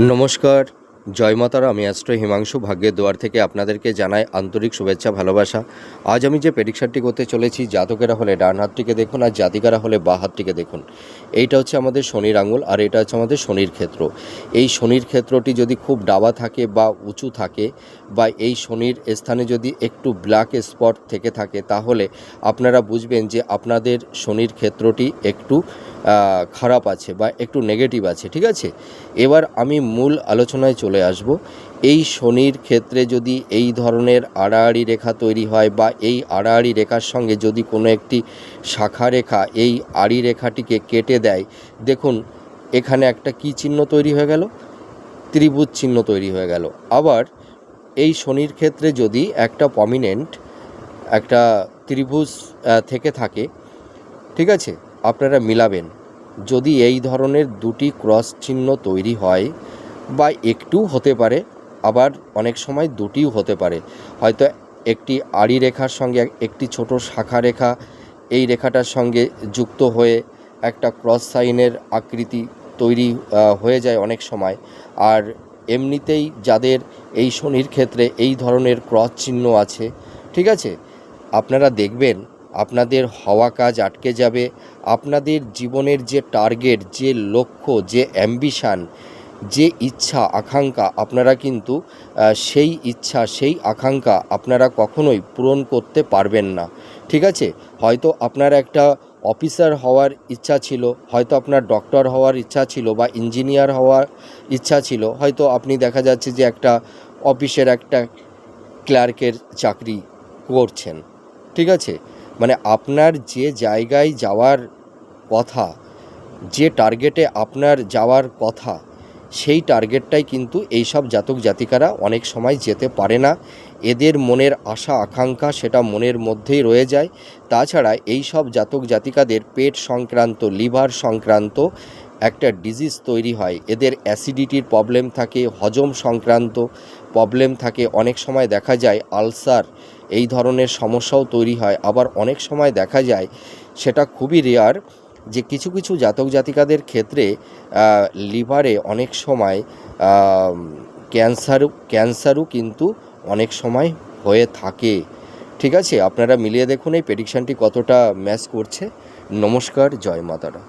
নমস্কার, জয় মাতারা, আমি অ্যাস্ট্রো হিমাংশু ভাগ্যের দুয়ার থেকে আপনাদেরকে জানাই আন্তরিক শুভেচ্ছা, ভালোবাসা। আজ আমি যে প্রেডিকশনটি করতে চলেছি, জাতকেরা হলে ডান হাতটিকে দেখুন আর জাতিকারা হলে বা হাতটিকে দেখুন। এইটা হচ্ছে আমাদের শনির আঙুল আর এটা হচ্ছে আমাদের শনির ক্ষেত্র। এই শনির ক্ষেত্রটি যদি খুব ডাবা থাকে বা উঁচু থাকে বা এই শনির স্থানে যদি একটু ব্ল্যাক স্পট থেকে থাকে, তাহলে আপনারা বুঝবেন যে আপনাদের শনির ক্ষেত্রটি একটু খারাপ আছে বা একটু নেগেটিভ আছে, ঠিক আছে? এবার আমি মূল আলোচনায় চলে আসব। এই শনির ক্ষেত্রে যদি এই ধরনের আড়াআড়ি রেখা তৈরি হয় বা এই আড়াআড়ি রেখার সঙ্গে যদি কোনো একটি শাখা রেখা এই আড়ি রেখাটিকে কেটে দেয়, দেখুন, এখানে একটা কি চিহ্ন তৈরি হয়ে গেল? ত্রিভুজ চিহ্ন তৈরি হয়ে গেল। আবার এই শনির ক্ষেত্রে যদি একটা পমিনেন্ট একটা ত্রিভুজ থেকে থাকে, ঠিক আছে? আপনারা মিলাবেন। যদি এই ধরনের দুটি ক্রস চিহ্ন তৈরি হয় বা একটু হতে পারে, আবার অনেক সময় দুটিও হতে পারে। হয়তো একটি আড়ি রেখার সঙ্গে একটি ছোট শাখা রেখা, এই রেখাটার সঙ্গে যুক্ত হয়ে একটা ক্রস সাইনের আকৃতি তৈরি হয়ে যায় অনেক সময়। আর এমনিতেই যাদের এই শনির ক্ষেত্রে এই ধরনের ক্রস চিহ্ন আছে, ঠিক আছে? আপনারা দেখবেন আপনাদের হওয়া কাজ আটকে যাবে। আপনাদের জীবনের যে টার্গেট, যে লক্ষ্য, যে অ্যাম্বিশান, যে ইচ্ছা, আকাঙ্ক্ষা, আপনারা কিন্তু সেই ইচ্ছা, সেই আকাঙ্ক্ষা আপনারা কখনোই পূরণ করতে পারবেন না। ঠিক আছে? হয়তো আপনার একটা অফিসার হওয়ার ইচ্ছা ছিল, হয়তো আপনার ডক্টর হওয়ার ইচ্ছা ছিল বা ইঞ্জিনিয়ার হওয়ার ইচ্ছা ছিল, হয়তো আপনি দেখা যাচ্ছে যে একটা অফিসের একটা ক্লার্কের চাকরি করছেন। ঠিক আছে? মানে আপনার যে জায়গায় যাওয়ার কথা, যে টার্গেটে আপনার যাওয়ার কথা, সেই টার্গেটটাই কিন্তু এইসব জাতক জাতিকারা অনেক সময় যেতে পারে না। এদের মনের আশা, আকাঙ্ক্ষা সেটা মনের মধ্যেই রয়ে যায়। তাছাড়া এই সব জাতক জাতিকাদের পেট সংক্রান্ত, লিভার সংক্রান্ত একটা ডিজিজ তৈরি হয়। এদের অ্যাসিডিটির প্রবলেম থাকে, হজম সংক্রান্ত প্রবলেম থাকে। অনেক সময় দেখা যায় আলসার এই ধরনের সমস্যাও তৈরি হয়। আবার অনেক সময় দেখা যায় সেটা খুবই রেয়ার যে কিছু কিছু জাতক জাতিকাদের ক্ষেত্রে লিভারে অনেক সময় ক্যান্সারও ক্যান্সারও কিন্তু অনেক সময় হয়ে থাকে। ঠিক আছে? আপনারা মিলিয়ে দেখুন এই প্রেডিকশানটি কতটা ম্যাচ করছে। নমস্কার, জয় মাতারা।